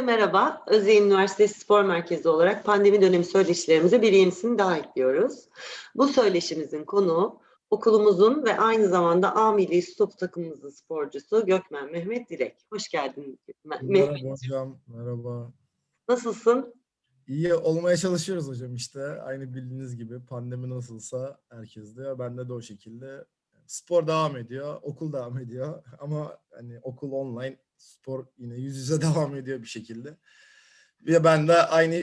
Herkese merhaba. Özyeğin Üniversitesi Spor Merkezi olarak pandemi dönemi söyleşilerimize bir yenisini daha ekliyoruz. Bu söyleşimizin konuğu okulumuzun ve aynı zamanda A Milli Stop takımımızın sporcusu Gökmen Mehmet Dilek. Hoş geldin Mehmet. Merhaba hocam, merhaba. Nasılsın? İyi olmaya çalışıyoruz hocam işte. Aynı bildiğiniz gibi pandemi nasılsa herkeste, bende de o şekilde. Spor devam ediyor, okul devam ediyor ama hani okul online, spor yine yüz yüze devam ediyor bir şekilde. Ve ben de aynı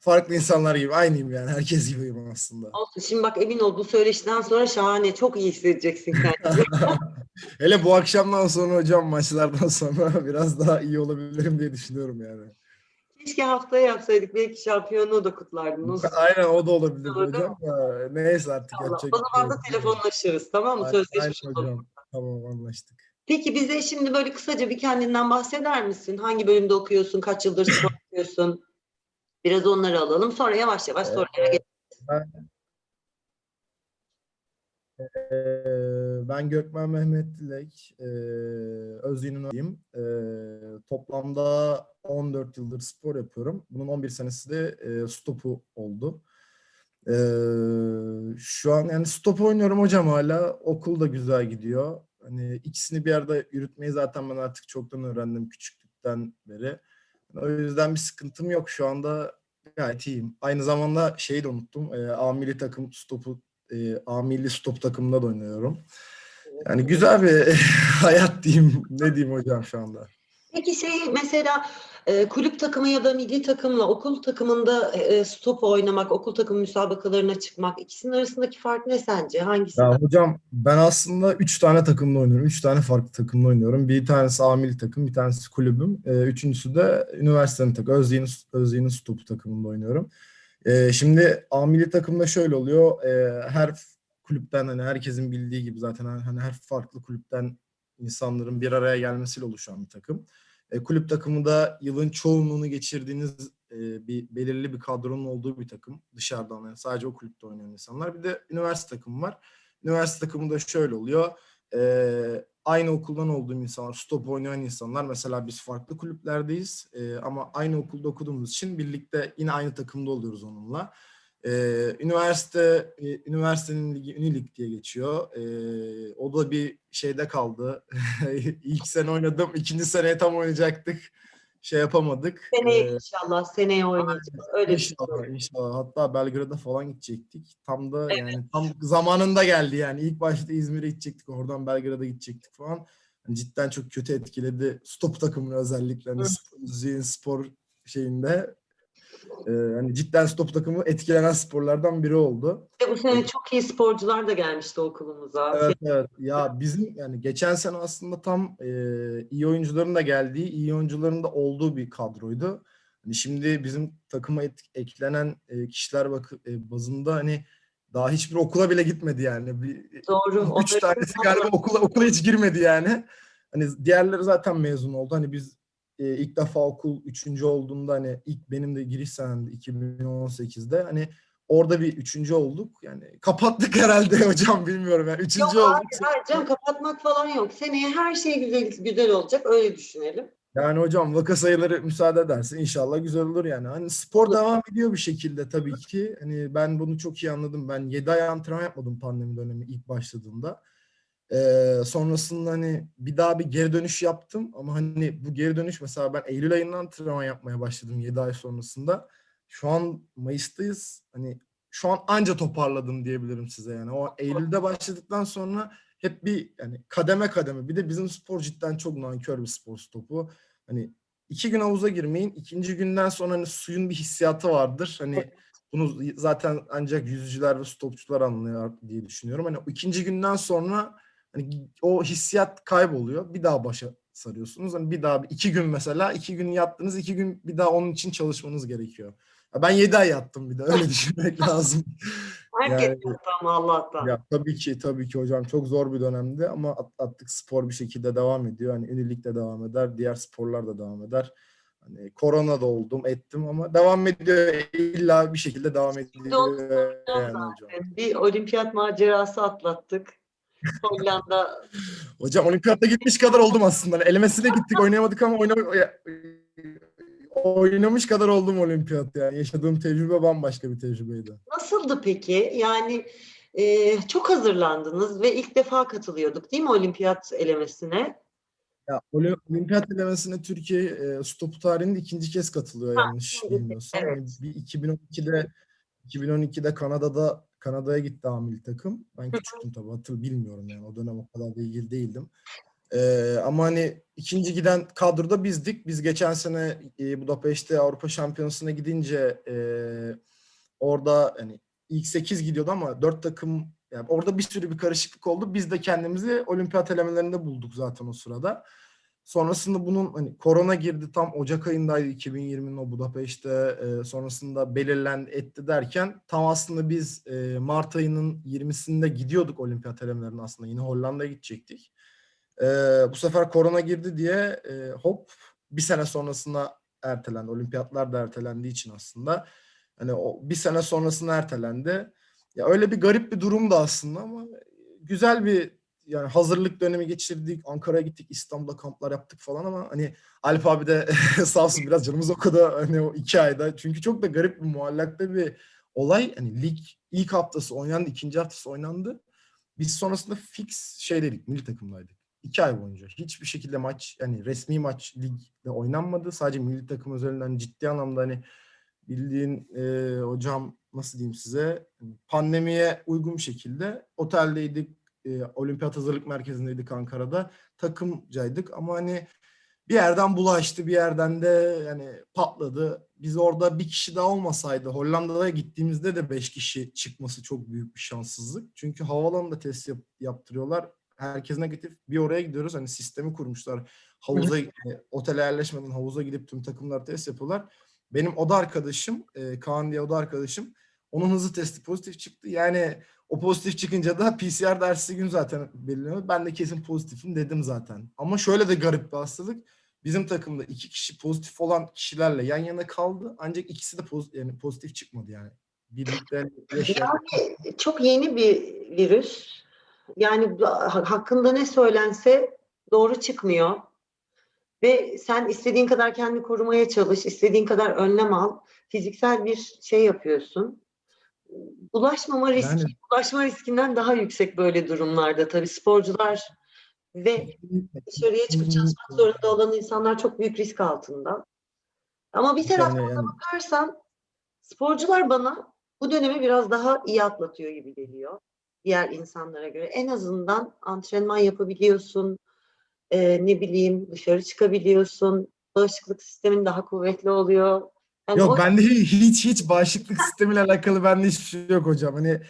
farklı insanlar gibi, aynıyım yani herkes gibiyim aslında. Olsun. Şimdi bak emin ol bu söyleşiden sonra şahane, çok iyi hissedeceksin kendini. Hele bu akşamdan sonra hocam maçlardan sonra biraz daha iyi olabilirim diye düşünüyorum yani. Keşke haftaya yapsaydık. Belki şampiyonluğu da kutlardın. O Aynen o da olabilir hocam. da Neyse artık Allah. yapacak O zaman da şey yok. telefonlaşırız tamam mı? Sözleşmiş olalım. Tamam anlaştık. Peki bize şimdi böyle kısaca bir kendinden bahseder misin? Hangi bölümde okuyorsun? Kaç yıldır spor yapıyorsun? Biraz onları alalım. Sonra yavaş yavaş Ee, sorulara geçelim. Ee, Ben Gökmen Mehmet Dilek, ee, Özyeğin'in Ee, Toplamda 14 yıldır spor yapıyorum. Bunun 11 senesi de ee, stopu oldu. Ee, Şu an yani stop oynuyorum hocam hala. Okul da güzel gidiyor. Hani ikisini bir arada yürütmeyi zaten ben artık çoktan öğrendim küçüklükten beri. O yüzden bir sıkıntım yok şu anda gayet iyiyim. Aynı zamanda şeyi de unuttum. Ee, A milli takım stopu e, A milli stop takımında da oynuyorum. Yani güzel bir hayat diyeyim. Ne diyeyim hocam şu anda. Peki şey mesela e, kulüp takımı ya da milli takımla okul takımında e, stop oynamak, okul takımı müsabakalarına çıkmak ikisinin arasındaki fark ne sence? Hangisi? Ya hocam ben aslında 3 tane takımda oynuyorum. 3 tane farklı takımda oynuyorum. Bir tanesi A milli takım, bir tanesi kulübüm. Ee, üçüncüsü de üniversitenin takımı. Özyeğin, Özyeğin'in stopu takımında oynuyorum. Ee, şimdi A milli takımda şöyle oluyor. Ee, her kulüpten hani herkesin bildiği gibi zaten hani her farklı kulüpten insanların bir araya gelmesiyle oluşan bir takım. E, kulüp takımı da yılın çoğunluğunu geçirdiğiniz e, bir belirli bir kadronun olduğu bir takım. Dışarıdan yani sadece o kulüpte oynayan insanlar. Bir de üniversite takımı var. Üniversite takımı da şöyle oluyor. E, aynı okuldan olduğum insanlar, stop oynayan insanlar. Mesela biz farklı kulüplerdeyiz e, ama aynı okulda okuduğumuz için birlikte yine aynı takımda oluyoruz onunla. E, üniversite, e, üniversitenin ligi Ünilig diye geçiyor. E, o da bir şeyde kaldı. İlk sene oynadım, ikinci seneye tam oynayacaktık. Şey yapamadık. Seneye E, inşallah seneye oynayacağız. Öyle İnşallah, düşünüyorum. inşallah. Hatta Belgrad'a falan gidecektik. Tam da yani tam zamanında geldi yani. İlk başta İzmir'e gidecektik. Oradan Belgrad'a gidecektik falan. Yani cidden çok kötü etkiledi. Stop takımını özellikle. Hani spor, spor şeyinde. Ee, hani cidden stop takımı etkilenen sporlardan biri oldu. Ve bu sene çok iyi sporcular da gelmişti okulumuza. Evet evet. Ya bizim yani geçen sene aslında tam e, iyi oyuncuların da geldiği, iyi oyuncuların da olduğu bir kadroydu. Hani şimdi bizim takıma et- eklenen e, kişiler bakı, e, bazında hani daha hiçbir okula bile gitmedi yani. Bir, Doğru. üç tanesi galiba okula okula hiç girmedi yani. Hani diğerleri zaten mezun oldu. Hani biz e, ilk defa okul üçüncü olduğunda hani ilk benim de giriş senemde 2018'de hani orada bir üçüncü olduk. Yani kapattık herhalde hocam bilmiyorum yani. Üçüncü Yok, olduk. Hayır canım kapatmak falan yok. Seneye her şey güzel güzel olacak. Öyle düşünelim. Yani hocam vaka sayıları müsaade ederse inşallah güzel olur yani. Hani spor devam ediyor bir şekilde tabii ki. Hani ben bunu çok iyi anladım. Ben 7 ay antrenman yapmadım pandemi dönemi ilk başladığında. Ee, sonrasında hani bir daha bir geri dönüş yaptım ama hani bu geri dönüş mesela ben Eylül ayında antrenman yapmaya başladım 7 ay sonrasında. Şu an Mayıs'tayız. Hani şu an anca toparladım diyebilirim size yani. O Eylül'de başladıktan sonra hep bir yani kademe kademe. Bir de bizim spor cidden çok nankör bir spor stopu. Hani iki gün havuza girmeyin. ikinci günden sonra hani suyun bir hissiyatı vardır. Hani bunu zaten ancak yüzücüler ve stopçular anlıyor diye düşünüyorum. Hani ikinci günden sonra hani o hissiyat kayboluyor. Bir daha başa sarıyorsunuz. Hani bir daha iki gün mesela iki gün yattınız iki gün bir daha onun için çalışmanız gerekiyor. Ya Ben yedi ay yattım bir de öyle düşünmek lazım. Herkes Yani- ama Allah'tan. Ya tabii ki tabii ki hocam çok zor bir dönemdi ama at- attık spor bir şekilde devam ediyor. Hani ünilik de devam eder, diğer sporlar da devam eder. Hani korona da oldum, ettim ama devam ediyor. İlla bir şekilde devam ediyor yani hocam. Bir olimpiyat macerası atlattık. Hollanda Hocam olimpiyatta gitmiş kadar oldum aslında. Hani elemesine gittik, oynayamadık ama oynam oynamış kadar oldum olimpiyat yani. Yaşadığım tecrübe bambaşka bir tecrübeydi. Nasıldı peki? Yani e, çok hazırlandınız ve ilk defa katılıyorduk değil mi olimpiyat elemesine? Ya oli- olimpiyat elemesine Türkiye e, stopu tarihinde ikinci kez katılıyor Ha, yanlış bilmiyorsam. evet. Bir 2012'de 2012'de Kanada'da Kanada'ya gitti amil takım. Ben küçüktüm tabii hatır bilmiyorum yani o dönem o kadar da ilgili değildim. Ee, ama hani ikinci giden kadroda bizdik. Biz geçen sene e, Budapeşte Avrupa Şampiyonası'na gidince e, orada hani ilk 8 gidiyordu ama 4 takım yani orada bir sürü bir karışıklık oldu. Biz de kendimizi olimpiyat elemelerinde bulduk zaten o sırada. Sonrasında bunun hani korona girdi tam Ocak ayındaydı 2020'nin o Budapeşte e, sonrasında belirlendi etti derken tam aslında biz e, Mart ayının 20'sinde gidiyorduk olimpiyat elemelerine aslında yine Hollanda'ya gidecektik. E, bu sefer korona girdi diye e, hop bir sene sonrasına ertelendi. Olimpiyatlar da ertelendiği için aslında hani o bir sene sonrasına ertelendi. Ya öyle bir garip bir durumdu aslında ama güzel bir yani hazırlık dönemi geçirdik. Ankara'ya gittik, İstanbul'da kamplar yaptık falan ama hani Alp abi de sağ olsun biraz canımız okudu hani o iki ayda. Çünkü çok da garip bir muallakta bir olay. Hani lig ilk haftası oynandı, ikinci haftası oynandı. Biz sonrasında fix şey dedik, milli takımdaydık. İki ay boyunca. Hiçbir şekilde maç, yani resmi maç ligde oynanmadı. Sadece milli takım üzerinden ciddi anlamda hani bildiğin e, hocam nasıl diyeyim size pandemiye uygun bir şekilde oteldeydik. E, olimpiyat hazırlık merkezindeydik Ankara'da. Takımcaydık ama hani bir yerden bulaştı bir yerden de yani patladı. Biz orada bir kişi daha olmasaydı Hollanda'da gittiğimizde de beş kişi çıkması çok büyük bir şanssızlık. Çünkü havaalanında test yap- yaptırıyorlar. Herkes negatif. Bir oraya gidiyoruz. Hani sistemi kurmuşlar. Havuza, e, otele yerleşmeden havuza gidip tüm takımlar test yapıyorlar. Benim oda arkadaşım, e, Kaan diye oda arkadaşım. Onun hızlı testi pozitif çıktı. Yani o pozitif çıkınca da PCR dersi gün zaten belirleniyor. Ben de kesin pozitifim dedim zaten. Ama şöyle de garip bir hastalık. Bizim takımda iki kişi pozitif olan kişilerle yan yana kaldı. Ancak ikisi de pozitif, yani pozitif çıkmadı yani. Birlikte. Yani çok yeni bir virüs. Yani hakkında ne söylense doğru çıkmıyor. Ve sen istediğin kadar kendini korumaya çalış, istediğin kadar önlem al. Fiziksel bir şey yapıyorsun. Bulaşmama riski, Yani- bulaşma riskinden daha yüksek böyle durumlarda tabii sporcular ve dışarıya çıkıp çalışmak zorunda olan insanlar çok büyük risk altında. Ama bir taraftan Yani, yani bakarsan sporcular bana bu dönemi biraz daha iyi atlatıyor gibi geliyor diğer insanlara göre. En azından antrenman yapabiliyorsun, e, ne bileyim dışarı çıkabiliyorsun, bağışıklık sistemin daha kuvvetli oluyor. Yani Yok o- bende hiç hiç bağışıklık sistemiyle alakalı bende hiçbir şey yok hocam. Hani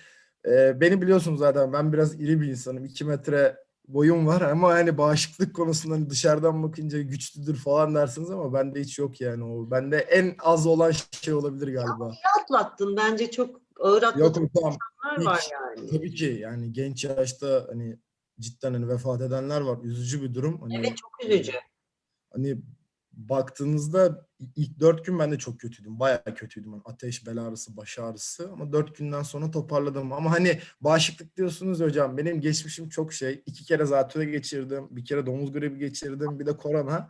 e, beni biliyorsunuz zaten ben biraz iri bir insanım. 2 metre boyum var ama hani bağışıklık konusunda hani dışarıdan bakınca güçlüdür falan dersiniz ama bende hiç yok yani o. Bende en az olan şey olabilir galiba. atlattın bence çok ağır Yok atlatan hocam insanlar var yani. tabii ki yani genç yaşta hani cidden hani vefat edenler var. Üzücü bir durum. Hani, Evet çok üzücü. Hani baktığınızda ilk dört gün ben de çok kötüydüm. Bayağı kötüydüm. Hani ateş, bel ağrısı, baş ağrısı. Ama dört günden sonra toparladım. Ama hani bağışıklık diyorsunuz hocam. Benim geçmişim çok şey. İki kere zatürre geçirdim. Bir kere domuz gribi geçirdim. Bir de korona.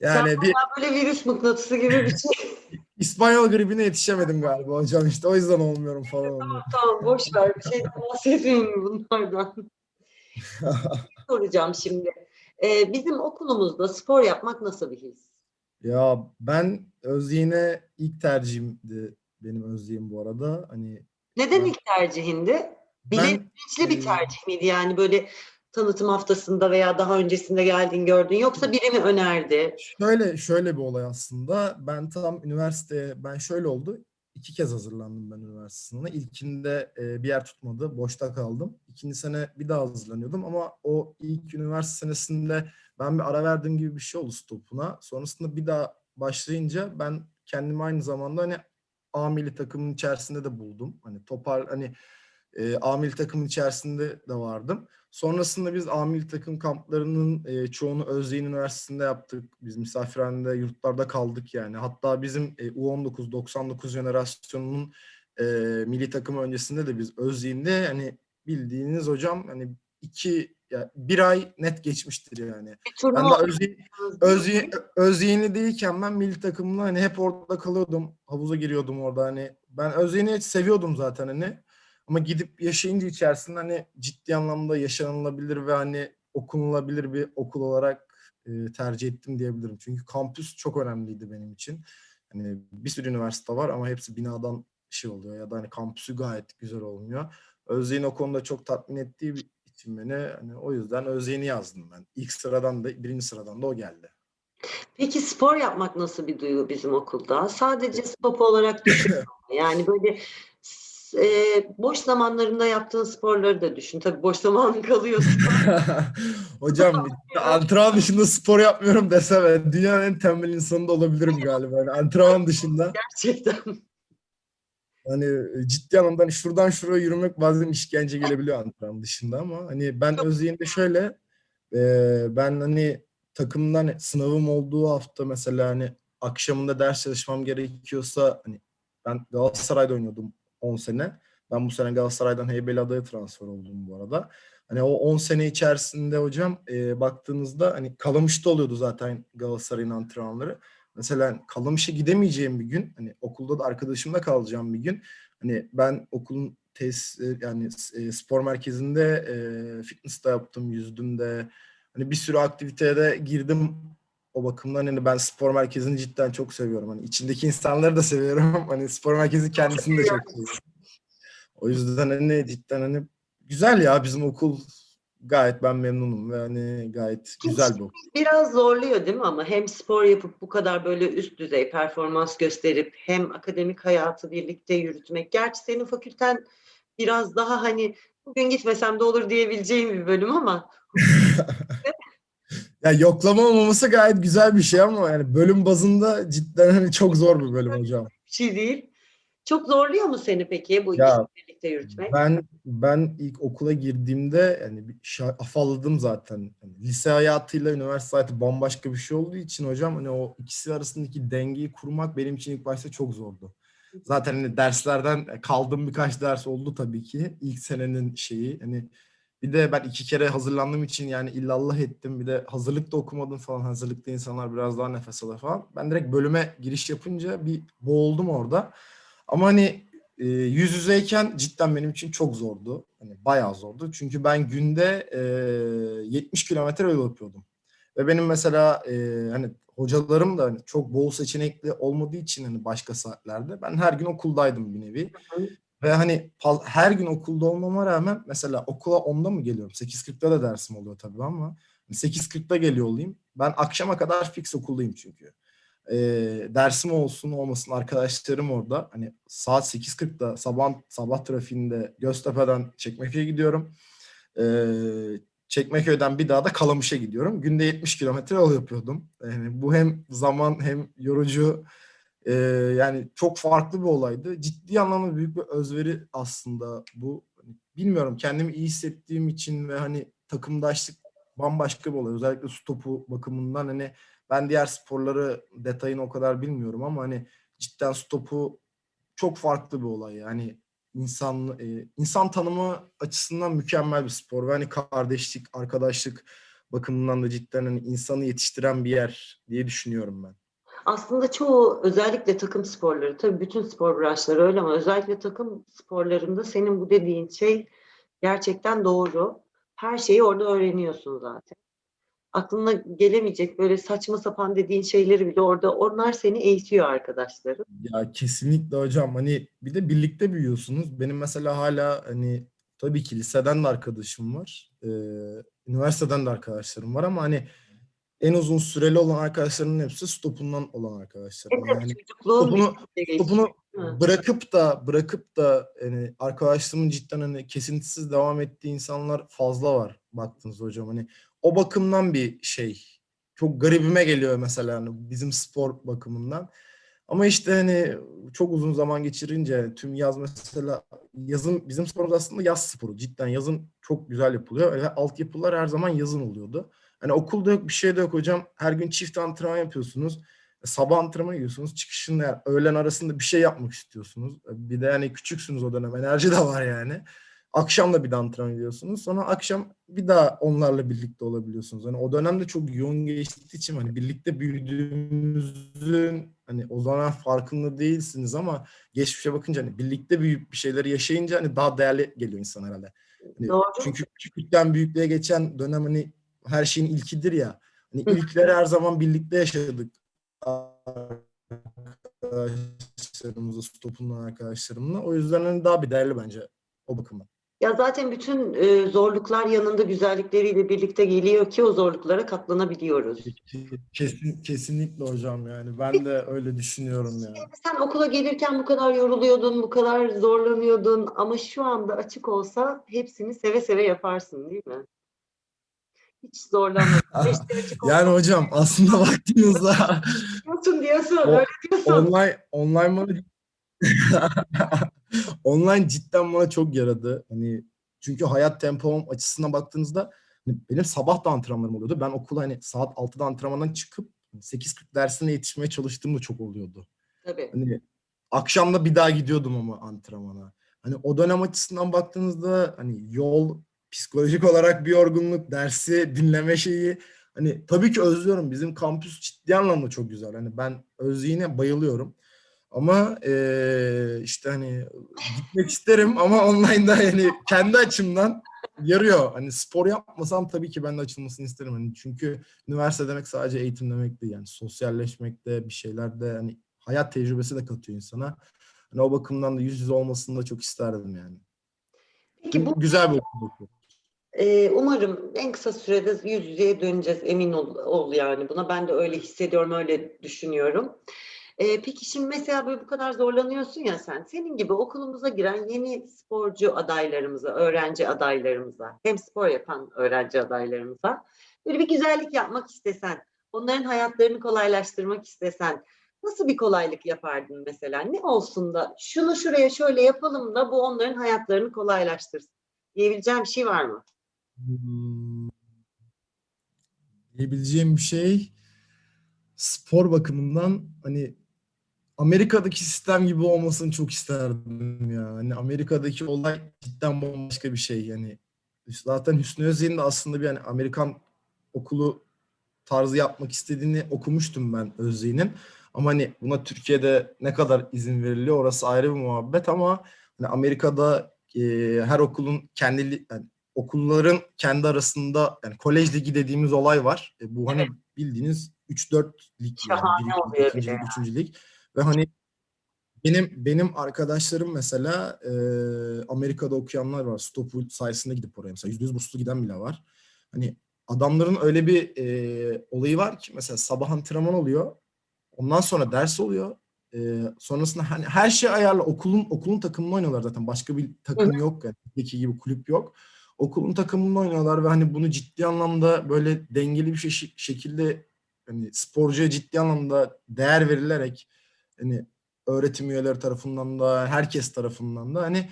Yani Sen bir Böyle virüs mıknatısı gibi bir şey. İspanyol gribine yetişemedim galiba hocam işte. O yüzden olmuyorum falan oluyor. tamam boş ver bir şey bahsetmeyeyim bunlardan. soracağım şimdi. Ee, bizim okulumuzda spor yapmak nasıl bir his? Ya ben Özyeğin'e ilk tercihimdi. Benim Özyeğin bu arada. Hani Neden Ben- ilk tercihindi? ben Bilinçli bir e, tercih miydi yani böyle tanıtım haftasında veya daha öncesinde geldin gördün yoksa biri mi önerdi? Şöyle şöyle bir olay aslında. Ben tam üniversiteye ben şöyle oldu. İki kez hazırlandım ben üniversite sınavına. İlkinde e, bir yer tutmadı. Boşta kaldım. İkinci sene bir daha hazırlanıyordum ama o ilk üniversite senesinde ben bir ara verdiğim gibi bir şey oldu stopuna. Sonrasında bir daha başlayınca ben kendimi aynı zamanda hani A milli takımın içerisinde de buldum. Hani topar hani e, A milli takımın içerisinde de vardım. Sonrasında biz A milli takım kamplarının e, çoğunu Özyeğin Üniversitesi'nde yaptık. Biz misafirhanede, yurtlarda kaldık yani. Hatta bizim e, U19 99 jenerasyonunun e, milli takım öncesinde de biz Özyeğin'de hani bildiğiniz hocam hani iki ya bir ay net geçmiştir yani. Ben de Özye- Özye, Özyeğinli değilken ben milli takımla hani hep orada kalıyordum. Havuza giriyordum orada hani. Ben Özyeğin'i seviyordum zaten hani. Ama gidip yaşayınca içerisinde hani ciddi anlamda yaşanılabilir ve hani okunulabilir bir okul olarak e, tercih ettim diyebilirim. Çünkü kampüs çok önemliydi benim için. Hani bir sürü üniversite var ama hepsi binadan şey oluyor ya da hani kampüsü gayet güzel olmuyor. Özyeğin o konuda çok tatmin ettiği için beni hani o yüzden Özyeğin'i yazdım ben. İlk sıradan da birinci sıradan da o geldi. Peki spor yapmak nasıl bir duygu bizim okulda? Sadece spor olarak düşünme. Yani böyle e, boş zamanlarında yaptığın sporları da düşün. Tabii boş zamanın kalıyorsa Hocam antrenman dışında spor yapmıyorum desem dünyanın en tembel insanı da olabilirim galiba. Yani antrenman dışında gerçekten. hani ciddi anlamda hani şuradan şuraya yürümek bazen işkence gelebiliyor antrenman dışında ama hani ben Özyeğin'de şöyle e, ben hani takımdan sınavım olduğu hafta mesela hani akşamında ders çalışmam gerekiyorsa hani ben Galatasaray'da oynuyordum 10 sene. Ben bu sene Galatasaray'dan Heybeliada'ya transfer oldum bu arada. Hani o 10 sene içerisinde hocam e, baktığınızda hani Kalamış'ta oluyordu zaten Galatasaray'ın antrenmanları. Mesela Kalamış'a gidemeyeceğim bir gün hani okulda da arkadaşımla kalacağım bir gün. Hani ben okulun tesis yani e, spor merkezinde e, fitness yaptım, yüzdüm de. Hani bir sürü aktiviteye de girdim. O bakımdan hani ben spor merkezini cidden çok seviyorum. Hani içindeki insanları da seviyorum. Hani spor merkezi kendisini de çok seviyorum. O yüzden hani cidden hani güzel ya bizim okul gayet ben memnunum ve hani gayet güzel bir okul. Biraz zorluyor değil mi ama hem spor yapıp bu kadar böyle üst düzey performans gösterip hem akademik hayatı birlikte yürütmek. Gerçi senin fakülten biraz daha hani bugün gitmesem de olur diyebileceğim bir bölüm ama Ya yoklama olmaması gayet güzel bir şey ama yani bölüm bazında cidden hani çok zor bir bölüm hocam. bir şey değil. Çok zorluyor mu seni peki bu Ya, ikisini birlikte yürütmek? Ben ben ilk okula girdiğimde yani bir şa- afalladım zaten. Yani lise hayatıyla üniversite hayatı bambaşka bir şey olduğu için hocam hani o ikisi arasındaki dengeyi kurmak benim için ilk başta çok zordu. Zaten hani derslerden kaldığım birkaç ders oldu tabii ki. İlk senenin şeyi hani bir de ben iki kere hazırlandığım için yani illallah ettim. Bir de hazırlıkta okumadım falan. Hazırlıkta insanlar biraz daha nefes alır falan. Ben direkt bölüme giriş yapınca bir boğuldum orada. Ama hani e, yüz yüzeyken cidden benim için çok zordu. Hani bayağı zordu. Çünkü ben günde e, 70 kilometre yol yapıyordum. Ve benim mesela e, hani hocalarım da hani çok bol seçenekli olmadığı için hani başka saatlerde ben her gün okuldaydım bir nevi. Ve hani her gün okulda olmama rağmen mesela okula 10'da mı geliyorum? 8.40'da da dersim oluyor tabii ama 8.40'da geliyor olayım. Ben akşama kadar fix okuldayım çünkü. Ee, dersim olsun olmasın arkadaşlarım orada. Hani saat 8.40'da sabah sabah trafiğinde Göztepe'den Çekmeköy'e gidiyorum. Ee, Çekmeköy'den bir daha da Kalamış'a gidiyorum. Günde 70 kilometre yol yapıyordum. Yani bu hem zaman hem yorucu ee, yani çok farklı bir olaydı. Ciddi anlamda büyük bir özveri aslında bu. Hani Bilmiyorum kendimi iyi hissettiğim için ve hani takımdaşlık bambaşka bir olay. Özellikle su topu bakımından hani ben diğer sporları detayını o kadar bilmiyorum ama hani cidden su topu çok farklı bir olay. Yani insan e, insan tanımı açısından mükemmel bir spor ve hani kardeşlik, arkadaşlık bakımından da cidden hani insanı yetiştiren bir yer diye düşünüyorum ben. Aslında çoğu özellikle takım sporları, tabii bütün spor branşları öyle ama özellikle takım sporlarında senin bu dediğin şey gerçekten doğru. Her şeyi orada öğreniyorsun zaten. Aklına gelemeyecek böyle saçma sapan dediğin şeyleri bile orada onlar seni eğitiyor arkadaşların. Ya kesinlikle hocam hani bir de birlikte büyüyorsunuz. Benim mesela hala hani tabii ki liseden de arkadaşım var. Ee, üniversiteden de arkadaşlarım var ama hani en uzun süreli olan arkadaşlarımın hepsi stopundan olan arkadaşlarım. Hep Yani çocukluğun topunu- birlikte geçiyor, topunu değil mi? bırakıp da bırakıp da yani arkadaşlığımın cidden hani kesintisiz devam ettiği insanlar fazla var baktığınız hocam hani o bakımdan bir şey çok garibime geliyor mesela hani bizim spor bakımından ama işte hani çok uzun zaman geçirince tüm yaz mesela yazın bizim sporumuz aslında yaz sporu cidden yazın çok güzel yapılıyor ve altyapılar her zaman yazın oluyordu. Hani okulda yok bir şey de yok hocam her gün çift antrenman yapıyorsunuz sabah antrenman gidiyorsunuz. Çıkışında öğlen arasında bir şey yapmak istiyorsunuz. Bir de yani küçüksünüz o dönem. Enerji de var yani. Akşam da bir de antrenman ediyorsunuz. Sonra akşam bir daha onlarla birlikte olabiliyorsunuz. Hani o dönemde çok yoğun geçtiği için hani birlikte büyüdüğümüzün hani o zaman farkında değilsiniz ama geçmişe bakınca hani birlikte büyüyüp bir şeyleri yaşayınca hani daha değerli geliyor insan herhalde. Hani Doğru. çünkü küçüklükten büyüklüğe geçen dönem hani her şeyin ilkidir ya. Hani ilkleri her zaman birlikte yaşadık. Arkadaşlarımızla, stopundan arkadaşlarımla. O yüzden hani daha bir değerli bence o bakımdan. Ya zaten bütün e, zorluklar yanında güzellikleriyle birlikte geliyor ki o zorluklara katlanabiliyoruz. Kesin, kesinlikle hocam yani. Ben de öyle düşünüyorum yani. Sen okula gelirken bu kadar yoruluyordun, bu kadar zorlanıyordun ama şu anda açık olsa hepsini seve seve yaparsın değil mi? Hiç açık Yani hocam aslında baktığınızda diyorsun diyorsun, O- öyle diyorsun. online online bana online cidden bana çok yaradı. Hani çünkü hayat tempom açısından baktığınızda hani benim sabah da antrenmanım oluyordu. Ben okula hani saat 6'da antrenmandan çıkıp 8.40 dersine yetişmeye çalıştığım da çok oluyordu. Tabii. Hani akşamda bir daha gidiyordum ama antrenmana. Hani o dönem açısından baktığınızda hani yol psikolojik olarak bir yorgunluk, dersi dinleme şeyi hani tabii ki özlüyorum. Bizim kampüs ciddi anlamda çok güzel. Hani ben özlüğüne bayılıyorum. Ama eee, işte hani gitmek isterim ama online'da yani kendi açımdan yarıyor. Hani spor yapmasam tabii ki ben de açılmasını isterim. Hani çünkü üniversite demek sadece eğitim demek değil. Yani sosyalleşmek de bir şeyler de hani hayat tecrübesi de katıyor insana. Hani o bakımdan da yüz yüze olmasını da çok isterdim yani. Peki bu Güzel bir okul. Ee, umarım en kısa sürede yüz yüzeye döneceğiz. Emin ol, ol yani buna. Ben de öyle hissediyorum, öyle düşünüyorum. Ee, peki şimdi mesela böyle bu kadar zorlanıyorsun ya sen. Senin gibi okulumuza giren yeni sporcu adaylarımıza, öğrenci adaylarımıza, hem spor yapan öğrenci adaylarımıza böyle bir güzellik yapmak istesen, onların hayatlarını kolaylaştırmak istesen nasıl bir kolaylık yapardın mesela? Ne olsun da şunu şuraya şöyle yapalım da bu onların hayatlarını kolaylaştırsın diyebileceğim bir şey var mı? Hmm, diyebileceğim bir şey spor bakımından hani Amerika'daki sistem gibi olmasını çok isterdim ya. Hani Amerika'daki olay cidden bambaşka bir şey. Yani zaten Hüsnü Özyeğin de aslında bir hani Amerikan okulu tarzı yapmak istediğini okumuştum ben Özyeğin'in. Ama hani buna Türkiye'de ne kadar izin veriliyor orası ayrı bir muhabbet ama hani Amerika'da e, her okulun kendi yani okulların kendi arasında yani kolej ligi dediğimiz olay var. E, bu hani bildiğiniz 3-4 lig yani. Şahane lig, oluyor bir lig, üçüncü lig. Ve hani benim benim arkadaşlarım mesela e, Amerika'da okuyanlar var. Stopu sayesinde gidip oraya mesela %100 burslu giden bile var. Hani adamların öyle bir e, olayı var ki mesela sabah antrenman oluyor. Ondan sonra ders oluyor. E, sonrasında hani her şey ayarla. Okulun okulun takımını oynuyorlar zaten. Başka bir takım yok. Yani gibi kulüp yok. Okulun takımını oynuyorlar ve hani bunu ciddi anlamda böyle dengeli bir şey, şekilde hani sporcuya ciddi anlamda değer verilerek hani öğretim üyeleri tarafından da herkes tarafından da hani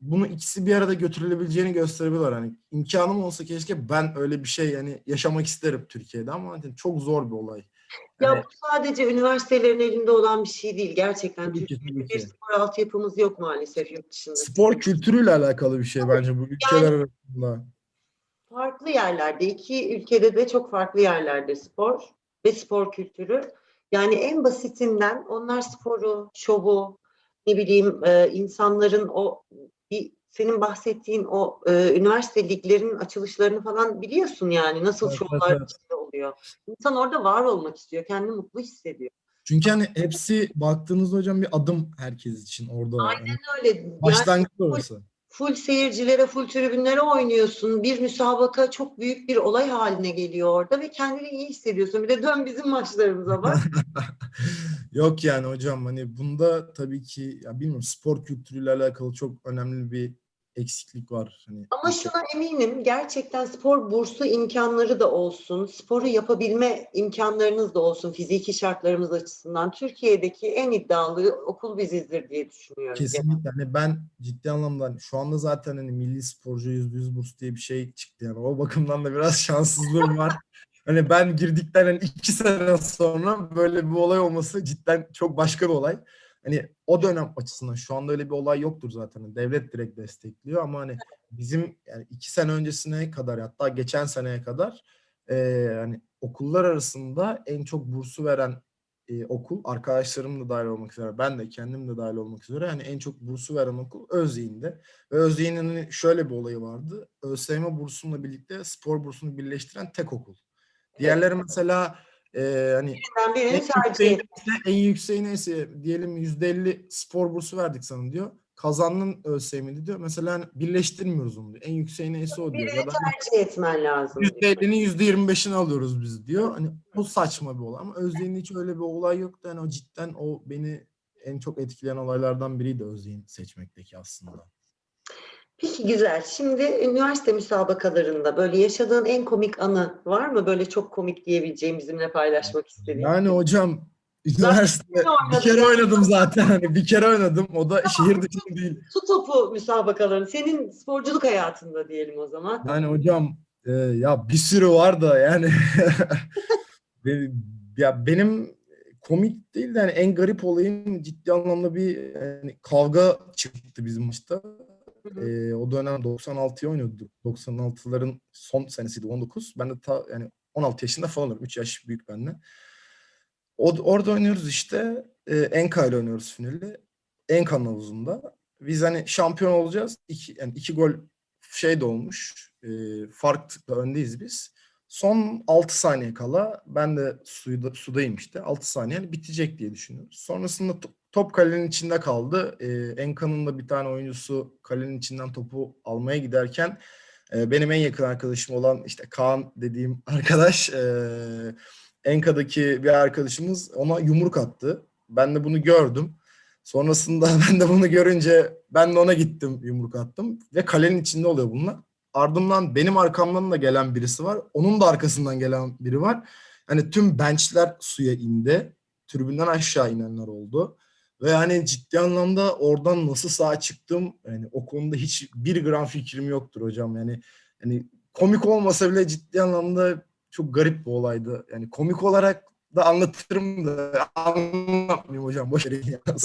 bunu ikisi bir arada götürülebileceğini gösterebiliyorlar. Hani imkanım olsa keşke ben öyle bir şey yani yaşamak isterim Türkiye'de ama hani çok zor bir olay. Ya Yani bu sadece üniversitelerin elinde olan bir şey değil. Gerçekten Türkiye'de bir spor altyapımız yok maalesef yurt dışında. spor kültürüyle alakalı bir şey bence bu ülkeler arasında. Farklı yerlerde, iki ülkede de çok farklı yerlerde spor ve spor kültürü. Yani en basitinden onlar sporu, şovu, ne bileyim e, insanların o bir senin bahsettiğin o e, üniversite liglerinin açılışlarını falan biliyorsun yani nasıl Evet, şovlar evet, evet. Oluyor. İnsan orada var olmak istiyor, kendini mutlu hissediyor. Çünkü hani hepsi baktığınızda hocam bir adım herkes için orada. Aynen Hani öyle. Yani başlangıç orası. full seyircilere, full tribünlere oynuyorsun. Bir müsabaka çok büyük bir olay haline geliyor orada ve kendini iyi hissediyorsun. Bir de dön bizim maçlarımıza bak. Yok yani hocam hani bunda tabii ki ya bilmiyorum spor kültürüyle alakalı çok önemli bir eksiklik var. Hani Ama şuna eminim gerçekten spor bursu imkanları da olsun, sporu yapabilme imkanlarınız da olsun fiziki şartlarımız açısından. Türkiye'deki en iddialı okul bizizdir diye düşünüyorum. Kesinlikle. Hani ben ciddi anlamda hani şu anda zaten hani milli sporcu yüzde yüz burs diye bir şey çıktı yani. O bakımdan da biraz şanssızlığım var. Hani ben girdikten hani iki sene sonra böyle bir olay olması cidden çok başka bir olay. Hani o dönem açısından şu anda öyle bir olay yoktur zaten. Hani Devlet direkt destekliyor ama hani bizim yani iki sene öncesine kadar hatta geçen seneye kadar e, hani okullar arasında en çok bursu veren e, okul arkadaşlarım da dahil olmak üzere ben de kendim de dahil olmak üzere hani en çok bursu veren okul Özyeğin'de. Ve Özyeğin'in hani şöyle bir olayı vardı. ÖSYM bursunla birlikte spor bursunu birleştiren tek okul. Diğerleri mesela e, hani en tercih yükseği ettim. neyse, en yükseği neyse diyelim %50 spor bursu verdik sana diyor. Kazandın ÖSYM'de diyor. Mesela hani birleştirmiyoruz onu diyor. En yükseği neyse o diyor. Birini Ya da hani tercih etmen lazım. diyor. %50'nin %25'ini alıyoruz biz diyor. Hani o saçma bir olay ama Özyeğin'de hiç öyle bir olay yoktu. Yani o cidden o beni en çok etkileyen olaylardan biriydi Özyeğin seçmekteki aslında. Peki güzel. Şimdi üniversite müsabakalarında böyle yaşadığın en komik anı var mı? Böyle çok komik diyebileceğim bizimle paylaşmak istediğin. Yani hocam üniversite bir kere oynadım zaten. Hani bir kere oynadım. O da şehir dışı değil. Su topu müsabakaları. Senin sporculuk hayatında diyelim o zaman. Yani hocam e, ya bir sürü var da yani ya benim komik değil de yani en garip olayım ciddi anlamda bir yani kavga çıktı bizim maçta. Hı hı. E, o dönem 96'yı oynuyorduk. 96'ların son senesiydi 19. Ben de ta yani 16 yaşında falanım. 3 yaş büyük benden. O, orada oynuyoruz işte. E, Enka ile oynuyoruz finali. Enka'nın havuzunda. Biz hani şampiyon olacağız. İki, yani iki gol şey de olmuş. E, farkla öndeyiz biz. Son 6 saniye kala ben de suyda, sudayım işte. 6 saniye bitecek diye düşünüyoruz. Sonrasında top kalenin içinde kaldı. E, Enka'nın da bir tane oyuncusu kalenin içinden topu almaya giderken e, benim en yakın arkadaşım olan işte Kaan dediğim arkadaş e, Enka'daki bir arkadaşımız ona yumruk attı. Ben de bunu gördüm. Sonrasında ben de bunu görünce ben de ona gittim yumruk attım ve kalenin içinde oluyor bunlar. Ardından benim arkamdan da gelen birisi var. Onun da arkasından gelen biri var. Hani tüm benchler suya indi. Tribünden aşağı inenler oldu. Ve hani ciddi anlamda oradan nasıl sağ çıktım yani o konuda hiç bir gram fikrim yoktur hocam. Yani hani komik olmasa bile ciddi anlamda çok garip bir olaydı. Yani komik olarak da anlatırım da anlatmayayım hocam boş verin ya.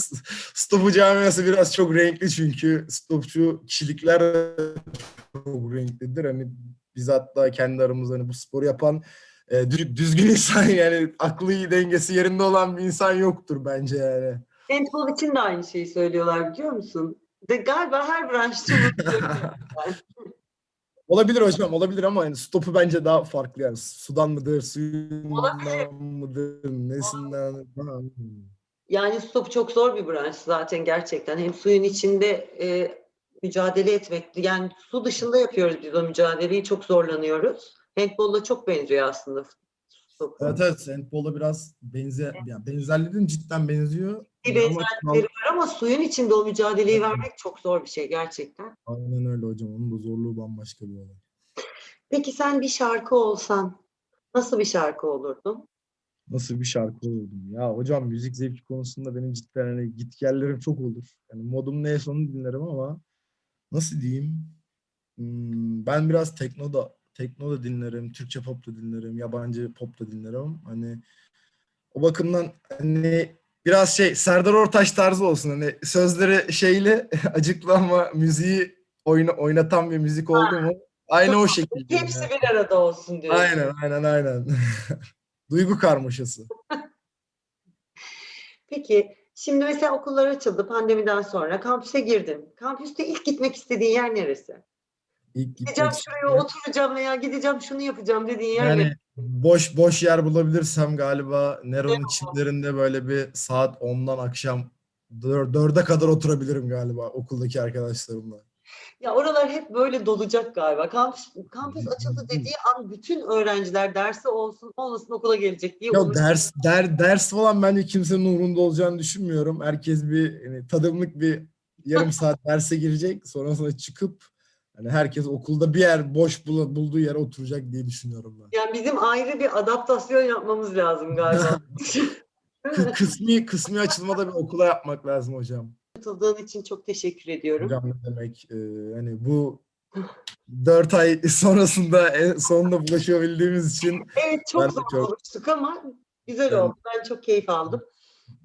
Stopu camiası biraz çok renkli çünkü stopçu kişilikler çok renklidir. Hani biz hatta kendi aramızda hani bu sporu yapan e, dü- düzgün insan yani aklı dengesi yerinde olan bir insan yoktur bence yani. Handball için de aynı şeyi söylüyorlar biliyor musun? De galiba her söylüyor. Olabilir hocam olabilir ama yani stopu bence daha farklı yani sudan mıdır, suyundan mıdır, nesinden. Yani stop çok zor bir branş zaten gerçekten. Hem suyun içinde e, mücadele etmek, yani su dışında yapıyoruz biz o mücadeleyi çok zorlanıyoruz. Handball'la çok benziyor aslında. Evet evet handball'a biraz benzer, yani benzerlerin cidden benziyor. Bir benzerlikleri var ama suyun içinde o mücadeleyi vermek çok zor bir şey gerçekten. Aynen öyle hocam. Onun da zorluğu bambaşka bir olay. Peki sen bir şarkı olsan nasıl bir şarkı olurdun? Nasıl bir şarkı olurdum? Ya hocam müzik zevki konusunda benim cidden hani gitgellerim çok olur. Yani modum neyse onu dinlerim ama nasıl diyeyim? Hmm, ben biraz tekno da tekno da dinlerim, Türkçe pop da dinlerim, yabancı pop da dinlerim. Hani o bakımdan hani biraz şey Serdar Ortaç tarzı olsun. Hani sözleri şeyli acıklı ama müziği oyna, oynatan bir müzik oldu mu? Aynı o şekilde. Hepsi yani. bir arada olsun diyor. Aynen aynen aynen. Duygu karmaşası. Peki şimdi mesela okullar açıldı pandemiden sonra kampüse girdin. Kampüste ilk gitmek istediğin yer neresi? İlk Gideceğim gitmek şuraya oturacağım veya gideceğim şunu yapacağım dediğin yer Yani neresi? boş boş yer bulabilirsem galiba Nero'nun Nero. çimlerinde böyle bir saat 10'dan akşam 4'e kadar oturabilirim galiba okuldaki arkadaşlarımla. Ya oralar hep böyle dolacak galiba. Kampüs, kampüs açıldı dediği an bütün öğrenciler dersi olsun olmasın okula gelecek diye Yok ders der ders falan bence kimsenin umurunda olacağını düşünmüyorum. Herkes bir yani tadımlık bir yarım saat derse girecek. Sonrasında çıkıp hani herkes okulda bir yer boş bul- bulduğu yere oturacak diye düşünüyorum ben. Yani bizim ayrı bir adaptasyon yapmamız lazım galiba. Kısmi kısmi açılmada bir okula yapmak lazım hocam. Katıldığın için çok teşekkür ediyorum. Hocam ne demek e, hani bu 4 ay sonrasında en sonunda bulaşabildiğimiz için Evet çok zor çok- buluştuk ama güzel Ben- oldu. Ben çok keyif aldım.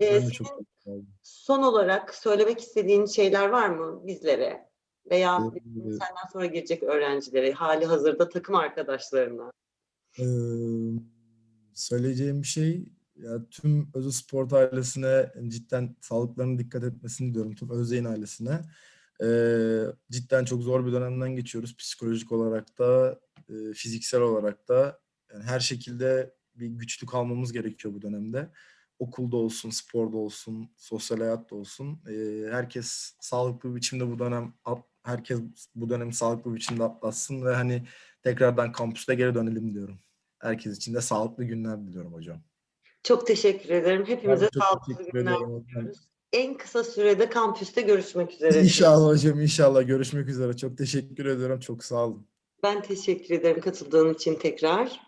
Ee, Ben de çok senin oldum. son olarak söylemek istediğin şeyler var mı bizlere? Veya Ee, senden sonra girecek öğrencilere, hali hazırda takım arkadaşlarına. Ee, söyleyeceğim bir şey ya tüm Özü Sport ailesine cidden sağlıklarına dikkat etmesini diyorum. Tüm Özyeğin ailesine. Ee, cidden çok zor bir dönemden geçiyoruz. Psikolojik olarak da, e, fiziksel olarak da. Yani her şekilde bir güçlü kalmamız gerekiyor bu dönemde. Okulda olsun, sporda olsun, sosyal hayatta olsun. Ee, herkes sağlıklı bir biçimde bu dönem at- herkes bu dönemi sağlıklı bir biçimde atlatsın ve hani tekrardan kampüste geri dönelim diyorum. Herkes için de sağlıklı günler diliyorum hocam. Çok teşekkür ederim. Hepimize çok sağlıklı günler diliyoruz. En kısa sürede kampüste görüşmek üzere. İnşallah hocam inşallah görüşmek üzere. Çok teşekkür ediyorum. Çok sağ olun. Ben teşekkür ederim katıldığın için tekrar.